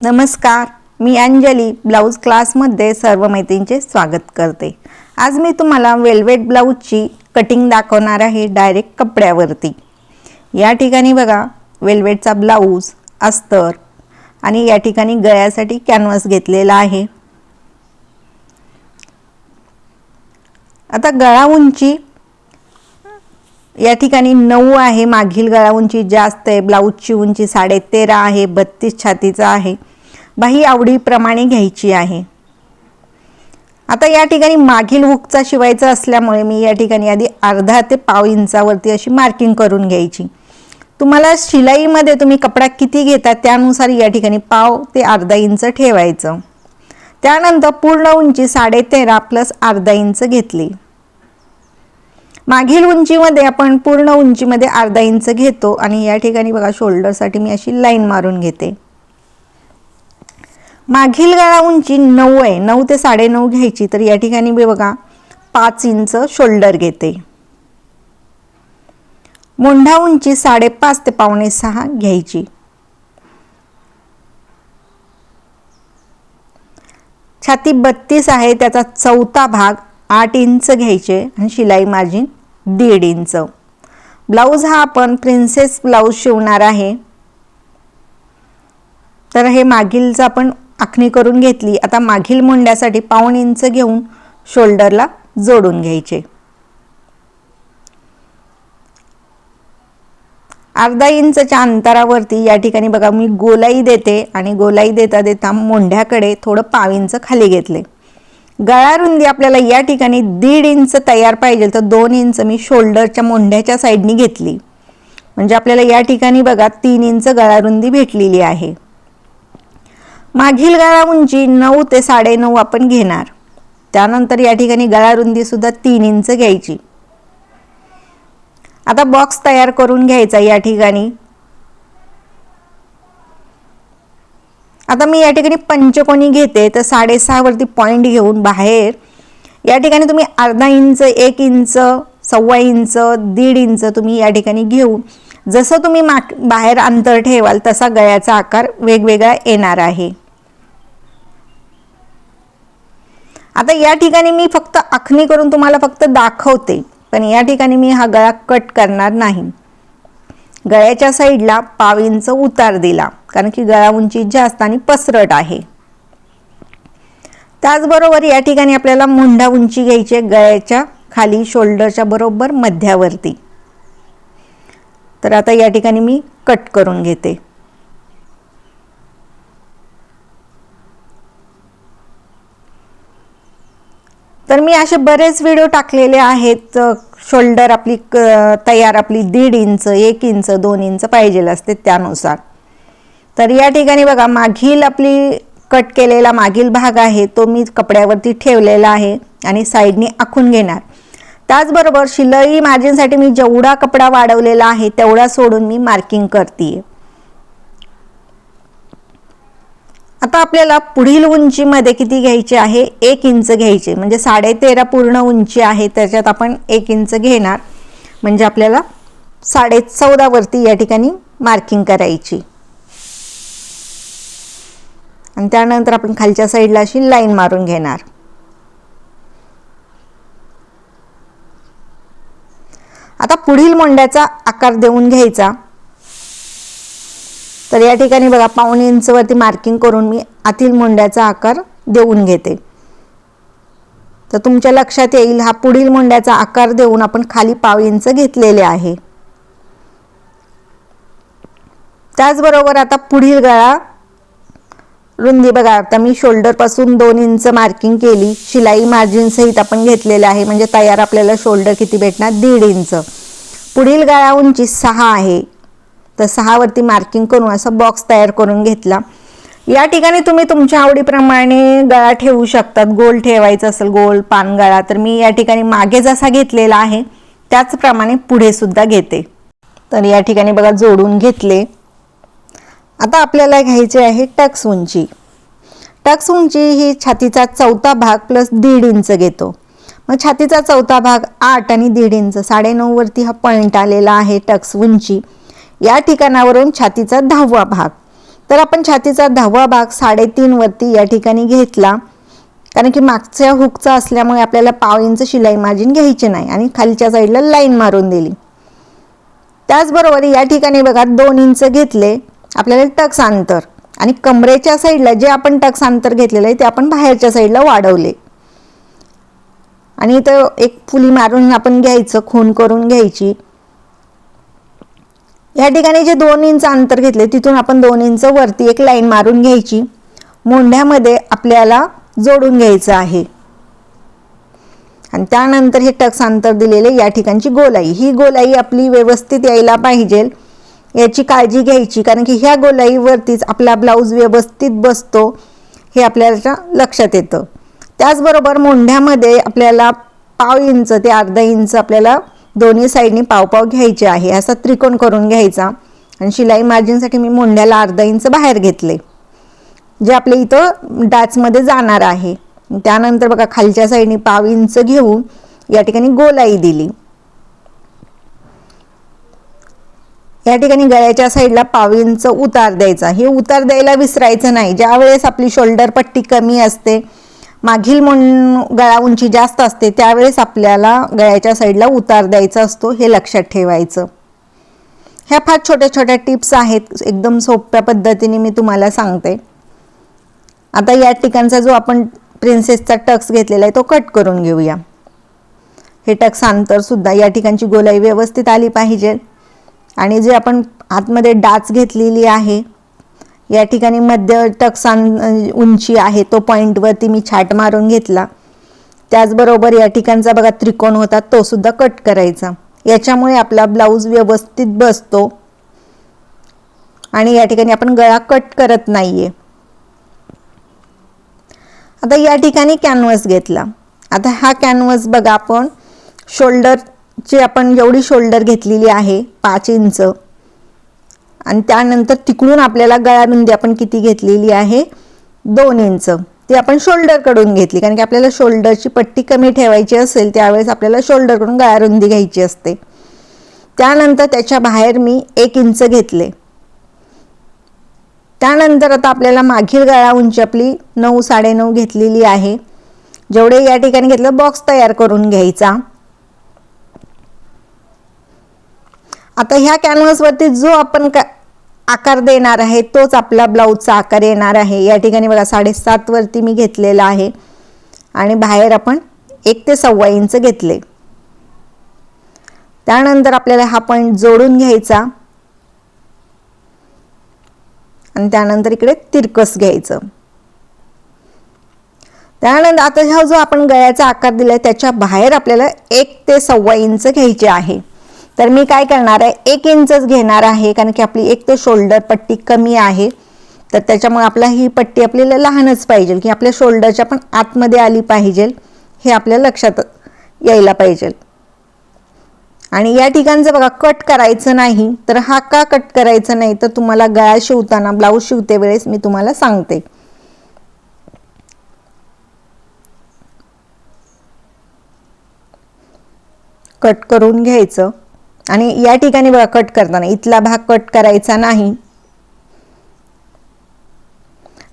नमस्कार मी अंजली ब्लाऊज क्लासमध्ये सर्व मैत्रिणींचे स्वागत करते. आज मी तुम्हाला वेल्वेट ब्लाऊजची कटिंग दाखवणार आहे डायरेक्ट कपड्यावरती. या ठिकाणी बघा वेल्वेटचा ब्लाऊज अस्तर आणि या ठिकाणी गळ्यासाठी कॅनव्हास घेतलेला आहे. आता गळा उंची या ठिकाणी नऊ आहे मागील गळा उंची जास्त आहे ब्लाऊजची उंची साडे तेरा आहे बत्तीस छातीचा आहे. बाही आवडीप्रमाणे घ्यायची आहे. आता या ठिकाणी मागील हुकचा शिवायचा असल्यामुळे मी या ठिकाणी आधी अर्धा ते पाव इंचावरती अशी मार्किंग करून घ्यायची. तुम्हाला शिलाईमध्ये तुम्ही कपडा किती घेता त्यानुसार या ठिकाणी पाव ते अर्धा इंच ठेवायचं. त्यानंतर पूर्ण उंची साडेतेरा प्लस अर्धा इंच घेतली. मागील उंचीमध्ये आपण पूर्ण उंचीमध्ये अर्धा इंच घेतो आणि या ठिकाणी बघा शोल्डरसाठी मी अशी लाईन मारून घेते. मागील गळा उंची नऊ आहे. नऊ ते साडेनऊ घ्यायची. तर या ठिकाणी मी बघा पाच इंच शोल्डर घेते. मोंढा उंची साडेपाच ते पावणे सहा घ्यायची. छाती बत्तीस आहे त्याचा चौथा भाग आठ इंच घ्यायचे आणि शिलाई मार्जिन दीड इंच. ब्लाऊज हा आपण प्रिन्सेस ब्लाऊज शिवणार आहे. तर हे मागीलचं आपण आखणी करून घेतली. आता मागील मुंड्यासाठी पाऊण इंच घेऊन शोल्डरला जोडून घ्यायचे. अर्धा इंचच्या अंतरावरती या ठिकाणी बघा मी गोलाई देते आणि गोलाई देता देता मोंढ्याकडे थोडं पाव इंच खाली घेतले. गळा रुंदी आपल्याला या ठिकाणी दीड इंच तयार पाहिजे तर दोन इंच मी शोल्डरच्या मोंढ्याच्या साईडनी घेतली. म्हणजे आपल्याला या ठिकाणी बघा तीन इंच गळा रुंदी भेटलेली आहे. मागील गळा उंची नऊ ते साडेनऊ आपण घेणार. त्यानंतर या ठिकाणी गळा रुंदी सुद्धा तीन इंच घ्यायची. आता बॉक्स तयार करून घ्यायचा या ठिकाणी. आता मी या ठिकाणी पंचकोनी घेते तर साडेसहावरती पॉईंट घेऊन बाहेर. या ठिकाणी तुम्ही अर्धा इंच एक इंच सव्वा इंच दीड इंच तुम्ही या ठिकाणी घेऊन जसं तुम्ही माग बाहेर अंतर ठेवाल तसा गळ्याचा आकार वेगवेगळा येणार आहे. आता या ठिकाणी मी फक्त आखणी करून तुम्हाला फक्त दाखवते पण या ठिकाणी मी हा गळा कट करणार नाही. गळ्याच्या साईडला पाव इंच उतार दिला कारण की गळा उंची जास्त आणि पसरट आहे. त्याचबरोबर या ठिकाणी आपल्याला मुंढा उंची घ्यायची आहे गळ्याच्या खाली शोल्डरच्या बरोबर मध्यावरती. तर आता या ठिकाणी मी कट करून घेते. तर मी असे बरेच व्हिडिओ टाकलेले आहेत. शोल्डर आपली क तयार आपली दीड इंच एक इंच दोन इंच पाहिजेल असते त्यानुसार. तर या ठिकाणी बघा मागील आपली कट केलेला मागील भाग आहे तो मी कपड्यावरती ठेवलेला आहे आणि साईडने आखून घेणार. त्याचबरोबर शिलाई मार्जिनसाठी मी जेवढा कपडा वाढवलेला आहे तेवढा सोडून मी मार्किंग करते आता आपल्याला पुढील उंचीमध्ये किती घ्यायची आहे? एक इंच घ्यायची. म्हणजे साडेतेरा पूर्ण उंची आहे त्याच्यात आपण एक इंच घेणार. म्हणजे आपल्याला साडे चौदावरती या ठिकाणी मार्किंग करायची. आणि त्यानंतर आपण खालच्या साईडला अशी लाईन मारून घेणार. आता पुढील मोंड्याचा आकार देऊन घ्यायचा. तर या ठिकाणी बघा पाऊण इंचवरती मार्किंग करून मी आतील मुंड्याचा आकार देऊन घेते. तर तुमच्या लक्षात येईल हा पुढील मुंड्याचा आकार देऊन आपण खाली पाव इंच घेतलेले आहे. त्याचबरोबर आता पुढील गळा रुंदी बघा आता मी शोल्डरपासून दोन इंच मार्किंग केली. शिलाई मार्जिन सहित आपण घेतलेलं आहे म्हणजे तयार आपल्याला शोल्डर किती भेटणार? दीड इंच. पुढील गळा उंची सहा आहे. तर सहावरती मार्किंग करून असा बॉक्स तयार करून घेतला. या ठिकाणी तुम्ही तुमच्या आवडीप्रमाणे गळा ठेवू शकतात. गोल ठेवायचं असेल गोल पानगळा तर मी या ठिकाणी मागे जसा घेतलेला आहे त्याचप्रमाणे पुढे सुद्धा घेते. तर या ठिकाणी बघा जोडून घेतले. आता आपल्याला घ्यायचे आहे टक्स उंची. टक्स उंची ही छातीचा चौथा भाग प्लस दीड इंच घेतो. मग छातीचा चौथा भाग आठ आणि दीड इंच साडेनऊवरती हा पॉईंट आलेला आहे टक्स उंची. या ठिकाणावरून छातीचा दहावा भाग. तर आपण छातीचा दहावा भाग साडेतीन वरती या ठिकाणी घेतला. कारण की मागच्या हुकचा असल्यामुळे आपल्याला पाव इंच शिलाई मार्जिन घ्यायची नाही आणि खालच्या साईडला लाईन मारून दिली. त्याचबरोबर या ठिकाणी बघा दोन इंच घेतले. आपल्याला टक्स अंतर आणि कमरेच्या साईडला जे आपण टक्स अंतर घेतलेलं आहे ते आपण बाहेरच्या साईडला वाढवले. आणि इथं एक फुली मारून आपण घ्यायचं खून करून घ्यायची. या ठिकाणी जे दोन इंच अंतर घेतले तिथून आपण दोन इंच वरती एक लाईन मारून घ्यायची. मोंढ्यामध्ये आपल्याला जोडून घ्यायचं आहे. आणि त्यानंतर हे टक्स अंतर दिलेले या ठिकाणची गोलाई. ही गोलाई आपली व्यवस्थित यायला पाहिजे. याची काळजी घ्यायची कारण की ह्या गोलाईवरतीच आपला ब्लाऊज व्यवस्थित बसतो हे आपल्याला लक्षात येतं. त्याचबरोबर मोंढ्यामध्ये आपल्याला पाव इंच ते अर्धा इंच आपल्याला दोन्ही साईडनी पावपाव घ्यायचे आहे. असा त्रिकोण करून घ्यायचा. आणि शिलाई मार्जिनसाठी मी मोंढ्याला अर्धा इंच बाहेर घेतले. जे आपल्या इथं डाचमध्ये जाणार आहे. त्यानंतर बघा खालच्या साईडने पाव इंच घेऊन या ठिकाणी गोलाई दिली. या ठिकाणी गळ्याच्या साईडला पाव इंच उतार द्यायचा. हे उतार द्यायला विसरायचं नाही. ज्या वेळेस आपली शोल्डर पट्टी कमी असते मागील मुं गळा उंची जास्त असते त्यावेळेस आपल्याला गळ्याच्या साईडला उतार द्यायचा असतो हे लक्षात ठेवायचं. ह्या फार छोट्या छोट्या टिप्स आहेत एकदम सोप्या पद्धतीने मी तुम्हाला सांगते. आता या ठिकाणचा जो आपण प्रिन्सेसचा टक्स घेतलेला आहे तो कट करून घेऊया. हे टक्स अंतरसुद्धा या ठिकाणची गोलाई व्यवस्थित आली पाहिजे. आणि जे आपण आतमध्ये डाच घेतलेली आहे या ठिकाणी मध्य टक्सान उंची आहे तो पॉईंटवरती मी छाट मारून घेतला. त्याचबरोबर या ठिकाणचा बघा त्रिकोण होता तो सुद्धा कट करायचा. याच्यामुळे आपला ब्लाऊज व्यवस्थित बसतो. आणि या ठिकाणी आपण गळा कट करत नाहीये. आता या ठिकाणी कॅनव्हस घेतला. आता हा कॅनव्हस बघा आपण शोल्डरची आपण जेवढी शोल्डर घेतलेली आहे पाच इंच आणि त्यानंतर तिकडून आपल्याला गळारुंदी आपण किती घेतलेली आहे? दोन इंच. ती आपण शोल्डरकडून घेतली. कारण की आपल्याला शोल्डरची पट्टी कमी ठेवायची असेल त्यावेळेस आपल्याला शोल्डरकडून गळारुंदी घ्यायची असते. त्यानंतर त्याच्या बाहेर मी एक इंच घेतले. त्यानंतर आता आपल्याला मागील गळा उंची आपली नऊ साडेनऊ घेतलेली आहे. जेवढे या ठिकाणी घेतलं बॉक्स तयार करून घ्यायचा. आता ह्या कॅनव्हसवरती जो आपण का आकार देणार आहे तोच आपला ब्लाऊजचा आकार येणार आहे. या ठिकाणी बघा साडेसातवरती मी घेतलेला आहे. आणि बाहेर आपण एक ते सव्वा इंच घेतले. त्यानंतर आपल्याला हा पॉईंट जोडून घ्यायचा. आणि त्यानंतर इकडे तिरकस घ्यायचं. त्यानंतर आता हा जो आपण गळ्याचा आकार दिलाय त्याच्या बाहेर आपल्याला एक ते सव्वा इंच घ्यायचे आहे. तर मी काय करणार आहे एक इंचच घेणार आहे कारण की आपली एक तर शोल्डर पट्टी कमी आहे. तर त्याच्यामुळे आपला ही पट्टी आपल्याला लहानच पाहिजे की आपल्या शोल्डरच्या पण आतमध्ये आली पाहिजे. हे आपल्या लक्षात यायला पाहिजे. आणि या ठिकाणचं बघा कट करायचं नाही तर हा का कट करायचं नाही तर तुम्हाला गळा शिवताना ब्लाऊज शिवते वेळेस मी तुम्हाला सांगते. कट करून घ्यायचं. आणि या ठिकाणी बघा कट करताना. इथला भाग कट करायचा नाही.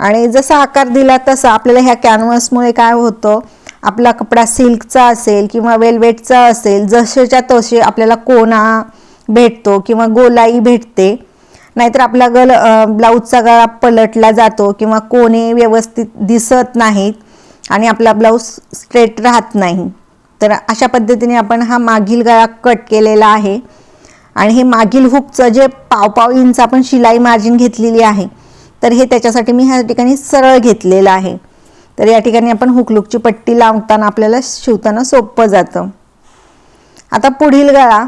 आणि जसा आकार दिला तसा आपल्याला ह्या कॅनव्हसमुळे काय होतं? आपला कपडा सिल्कचा असेल किंवा वेलवेटचा असेल जसेच्या तसे आपल्याला कोणा भेटतो किंवा गोलाई भेटते. नाहीतर आपला गल ब्लाऊजचा गळा पलटला जातो किंवा कोणे व्यवस्थित दिसत नाहीत आणि आपला ब्लाऊज स्ट्रेट राहत नाही. तर अशा पद्धतीने आपण हा मागील गळा कट केलेला आहे. आणि हे मागील हुकचं जे पाव पाव इंच आपण शिलाई मार्जिन घेतलेली आहे तर हे त्याच्यासाठी मी ह्या ठिकाणी सरळ घेतलेलं आहे. तर या ठिकाणी आपण हुकलुकची पट्टी लावताना आपल्याला शिवताना सोपं जातं. आता पुढील गळा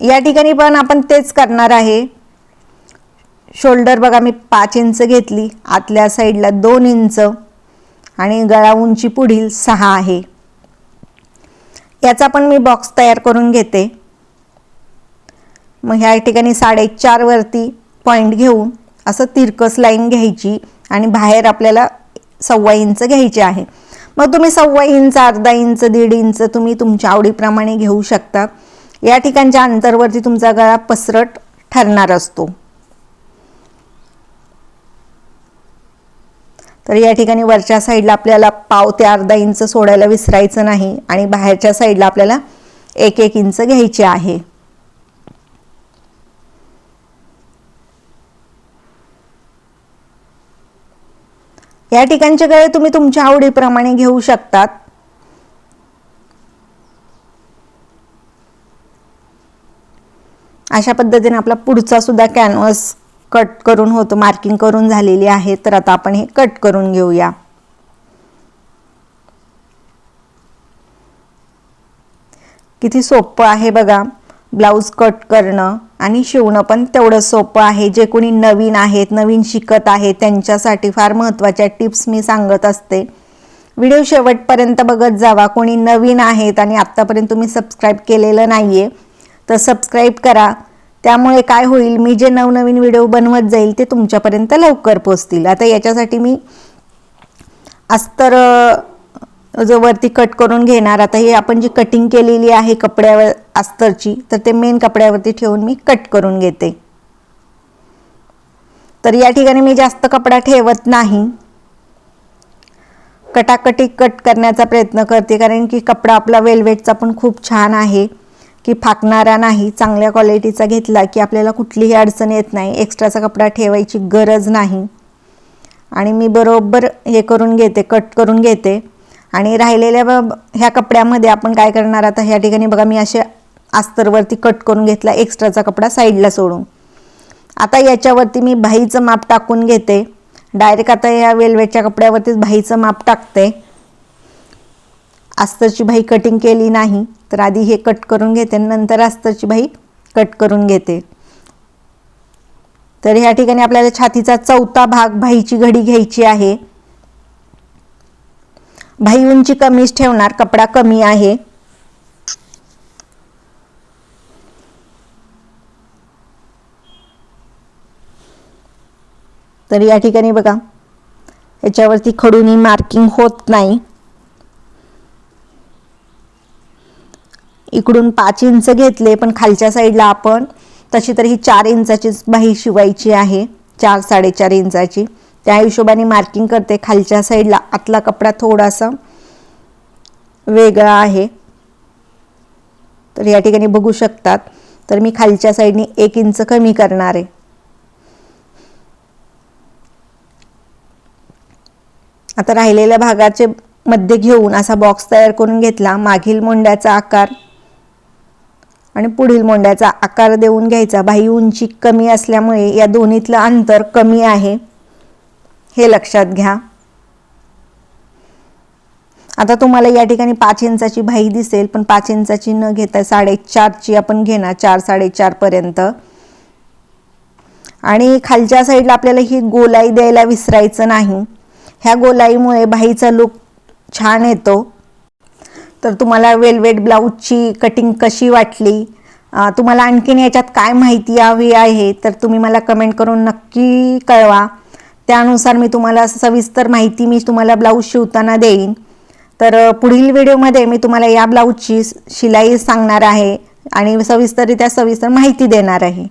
या ठिकाणी पण आपण तेच करणार आहे. शोल्डर बघा मी पाच इंच घेतली आतल्या साईडला दोन इंच. आणि गळा उंची पुढील सहा आहे. याचा पण मी बॉक्स तयार करून घेते. मग ह्या ठिकाणी साडेचारवरती पॉईंट घेऊन असं तिरकस लाईन घ्यायची आणि बाहेर आपल्याला सव्वा इंच घ्यायचे आहे. मग तुम्ही सव्वा इंच अर्धा इंच दीड इंच तुम्ही तुमच्या आवडीप्रमाणे घेऊ शकता. या ठिकाणच्या अंतरवरती तुमचा गळा पसरट ठरणार असतो. तर या ठिकाणी वरच्या साईडला आपल्याला पाव ते अर्धा इंच सोडायला विसरायचं नाही आणि बाहेरच्या साईडला आपल्याला एक एक इंच घ्यायचे आहे. या ठिकाणचे गळे तुम्ही तुमच्या आवडीप्रमाणे घेऊ शकतात. अशा पद्धतीने आपला पुढचा सुद्धा कॅनव्हास कट करून होतो मार्किंग करून झालेली आहे तर आता आपण हे कट करून घेऊया. किती सोपं आहे बघा ब्लाऊज कट करणं आणि शिवणं पण तेवढं सोपं आहे. जे कोणी नवीन आहेत नवीन शिकत आहेत त्यांच्यासाठी फार महत्त्वाच्या टिप्स मी सांगत असते. व्हिडिओ शेवटपर्यंत बघत जावा. कोणी नवीन आहेत आणि आत्तापर्यंत तुम्ही सबस्क्राईब केलेलं नाही आहे तर सबस्क्राईब करा. त्यामुळे काय होईल मी जे नवनवीन व्हिडिओ बनवत जाईल ते तुमच्यापर्यंत लवकर पोचतील आता याच्यासाठी मी अस्तर जो वरती कट करून घेणार आता हे आपण जी कटिंग केलेली आहे कपड्यावर अस्तरची तर ते मेन कपड्यावरती ठेवून मी कट करून घेते. तर या ठिकाणी मी जास्त कपडा ठेवत नाही. कटाकटी कट करण्याचा प्रयत्न करते कारण की कपडा आपला वेलवेटचा पण खूप छान आहे. की फाकणारा नाही चांगल्या क्वालिटीचा घेतला की आपल्याला कुठलीही अडचण येत नाही एक्स्ट्राचा कपडा ठेवायची गरज नाही. आणि मी बरोबर हे करून घेते कट करून घेते. आणि राहिलेल्या ह्या कपड्यामध्ये आपण काय करणार आता ह्या ठिकाणी बघा मी असे अस्तरवरती कट करून घेतला एक्स्ट्राचा कपडा साईडला सोडून. आता याच्यावरती मी भाईचं माप टाकून घेते. डायरेक्ट आता या वेलवेटच्या कपड्यावरतीच भाईचं माप टाकते. अस्तरची भाई कटिंग केली नाही तर आधी हे कट करून घेते नंतर अस्तरची भाई कट करून घेते. तर ह्या ठिकाणी आपल्याला छातीचा चौथा भाग भाईची घडी घ्यायची आहे. भाई उंची कमीच ठेवणार कपडा कमी आहे. तर या ठिकाणी बघा याच्यावरती खडूनी मार्किंग होत नाही. इकडून पाच इंच घेतले पण खालच्या साईडला आपण तशी तर ही चार इंचाचीच बाही शिवायची आहे चार साडेचार इंचाची. त्या हिशोबाने मार्किंग करते. खालच्या साईडला आतला कपडा थोडासा वेगळा आहे. तर या ठिकाणी बघू शकतात. तर मी खालच्या साईडने एक इंच कमी करणार आहे. आता राहिलेल्या भागाचे मध्य घेऊन असा बॉक्स तयार करून घेतला. मागील मुंड्याचा आकार आणि पुढील मोंड्याचा आकार देऊन घ्यायचा. बाही उंची कमी असल्यामुळे या दोन्हीतलं अंतर कमी आहे. हे लक्षात घ्या. आता तुम्हाला या ठिकाणी पाच इंचाची भाई दिसेल पण पाच इंचाची न घेता साडेचारची आपण घेणार चार साडेचारपर्यंत आणि खालच्या साईडला आपल्याला ही गोलाई द्यायला विसरायचं नाही. ह्या गोलाईमुळे भाईचा लुक छान येतो. तर तुम्हाला वेलवेट ब्लाऊजची कटिंग कशी वाटली? तुम्हाला आणखीन याच्यात काय माहिती हवी आहे? तर तुम्ही मला कमेंट करून नक्की कळवा. त्यानुसार मी तुम्हाला सविस्तर माहिती मी तुम्हाला ब्लाऊज शिवताना देईन. तर पुढील व्हिडिओमध्ये मी तुम्हाला या ब्लाऊजची शिलाई सांगणार आहे आणि सविस्तररित्या सविस्तर माहिती देणार आहे.